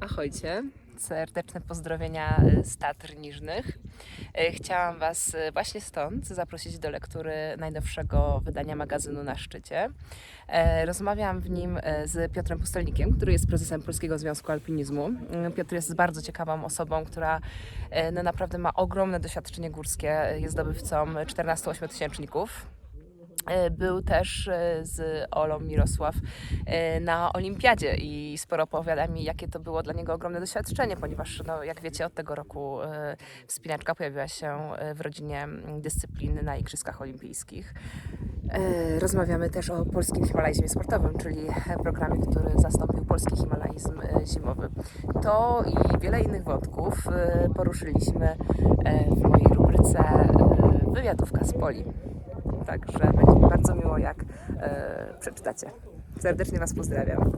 Ahojcie, serdeczne pozdrowienia e, z Tatr Niżnych. E, Chciałam Was e, właśnie stąd zaprosić do lektury najnowszego wydania magazynu Na Szczycie. Rozmawiam w nim z Piotrem Pustelnikiem, który jest prezesem Polskiego Związku Alpinizmu. Piotr jest bardzo ciekawą osobą, która no, naprawdę ma ogromne doświadczenie górskie, jest zdobywcą 14 ośmiotysięczników. E, Był też e, z Olą Mirosław e, na Olimpiadzie i sporo opowiada mi, jakie to było dla niego ogromne doświadczenie, ponieważ, no, jak wiecie, od tego roku wspinaczka pojawiła się w rodzinie mm, dyscyplin na Igrzyskach Olimpijskich. Rozmawiamy też o polskim himalaizmie sportowym, czyli programie, który zastąpił polski himalaizm zimowy. To i wiele innych wątków poruszyliśmy w mojej rubryce Wywiadówka z Poli. Także będzie mi bardzo miło, jak e, przeczytacie. Serdecznie Was pozdrawiam.